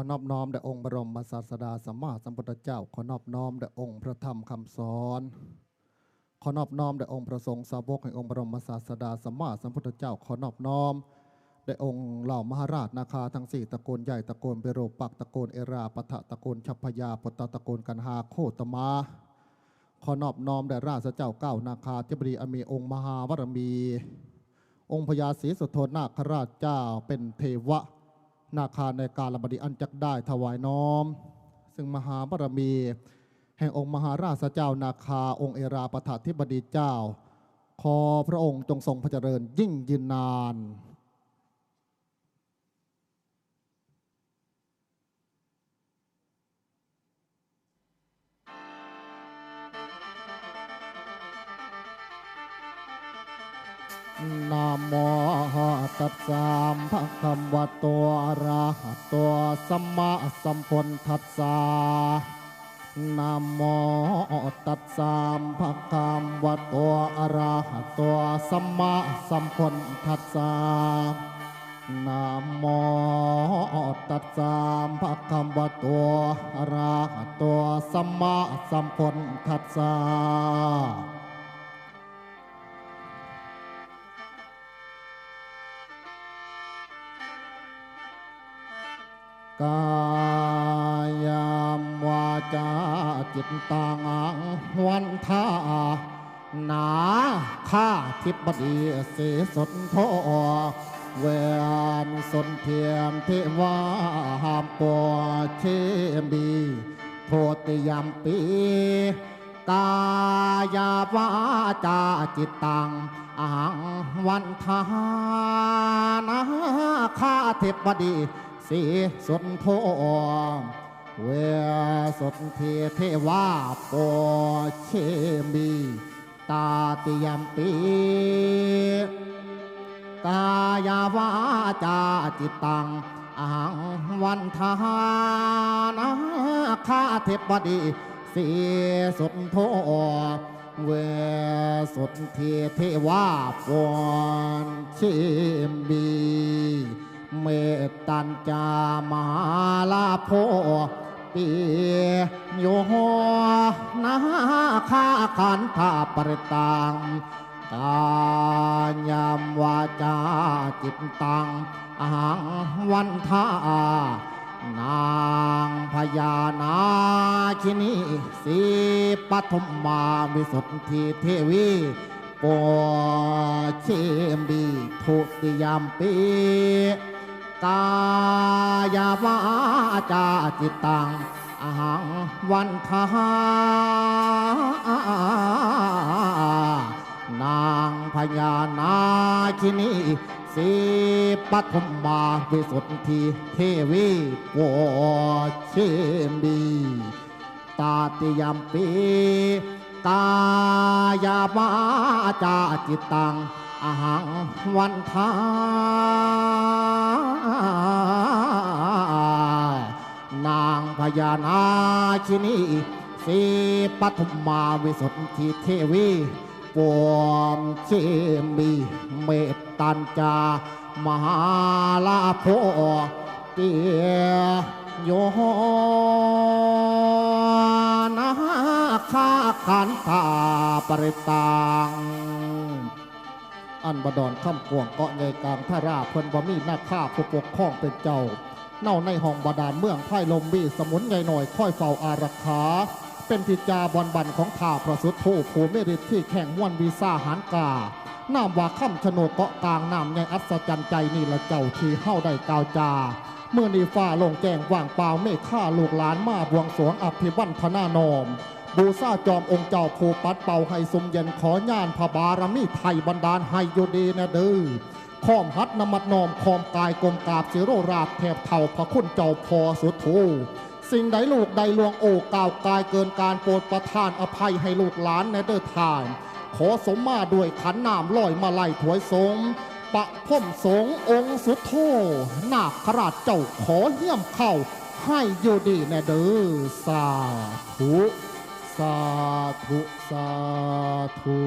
อนอบน้อมแด่องค์บรมศาสดาสัมมาสัมพุทธเจ้า ขอนอบน้อมแด่องค์พระธรรมคำสอน ขอนอบน้อมแด่องค์พระสงฆ์สาวกแห่งองค์บรมศาสดาสัมมาสัมพุทธเจ้า ขอนอบน้อมแด่องค์เหล่ามหาราชนาคาทั้งสี่ตระกูลใหญ่ตระกูลเปโรปักตระกูลเอราปะทะตระกูลชัพพยาปตตตระกูลกันหาโคตมา ขอนอบน้อมแด่ราชเจ้าเก้านาคาธิบดีอมีองค์มหาวรมี องค์พญาศรีสุโธนาคราชเจ้าเป็นเทวะ นาคาในการระบดีอันจักได้ถวายน้อม ซึ่งมหาบารมี แห่งองค์มหาราชเจ้านาคาองค์เอราปถาธิบดีเจ้า ขอพระองค์จงทรงพระเจริญยิ่งยืนนานนะโม ตัสสะภะคะวะโตอะระหะโตสัมมาสัมพุทธัสสะนะโมตัสสะภะคะวะโตอะระหะโตสัมมาสัมพุทธัสสะนะโมตัสสะภะคะวะโตอะระหะโตสัมมาสัมพุทธัสสะ กายามวาจาจิตตังวันทาหนาข้าทิบดีเสสนโทเวนสนเทียมเทวาหามปวเชมีโทติยามปีกายาวาจาจิตตังอังวันทานาข้าเทพบดี สีสุนโทเวสุนเทเทวาปอเชมีตาติยมปีกายาวาจาจิตตังอังวันทานาข้าเทพบดีสีสุนโทเวสุนเทเทวาปอนชิมบีเม ตัญจามหาลาโพปีโยหนาคาขันธาปริตังกายามวาจาจิตตังอหังวันทานางพญานาคินีสีปฐมมาวิสุทธิเทวีปอเชมบีทุติยามปี กายาวาจาจิตตังอหังวันทานางพญานาคินีสีปฐมมาวิสุทธิเทวีปอเชมบีตาติยมปีกายาบาจาจิตตังอหังวันทาางพญานาชินีสีปฐมมาวิสุทธิเทวีปวมเชมีเมตตัญจามหาลาโพเตียโยนาคาขันธาปริตังอันบดอนข้ามกวงเกาะในกลางท่าราเพิ่นบ่มีหน้าข้าผู้ปกครองเป็นเจ้า เน่าในห้องบาดาลเมืองไพ่ลมบีสมุนใหญ่หน่อยค่อยเฝ้าอารักขาเป็นทิจาบอนบันของข้าพระสุดโทภูเมริตที่แข่งม่วนวีซ่าหานกาน้ำว่าค่ำชโนดเกาะกลางน้ำใหญ่อัศจรรย์ใจนี่ละเจ้าที่เฮ้าได้กาวจาเมื่อนีฟ้าลงแจ้งว่างเปล่าเมฆข้าลูกหลานมาบวงสวงอภิวันพนานอม บูซาจอมองค์เจ้าภูปัดเป่าให้สมเย็นขอย่านพระบารมีไทยบันดาลให้อยู่ดีนะเด้อ ข้อมฮัดนมัดนอมคอมกายกลมกาบเสโรราบแถบเท่าพระคุณเจ้าพอสุดทูสิ่งใดลูกใดลวงโอกก่าวกายเกินการโปรดประทานอภัยให้ลูกหลานในเด้อทานขอสมมาด้วยขันน้ำลอยมาไล่ถวยสงปะพ่มสงองค์สุดโทนาคราชเจ้าขอเยี่ยมเข้าให้อยู่ดีแนเด้อสาธุ สาธุ สาธุ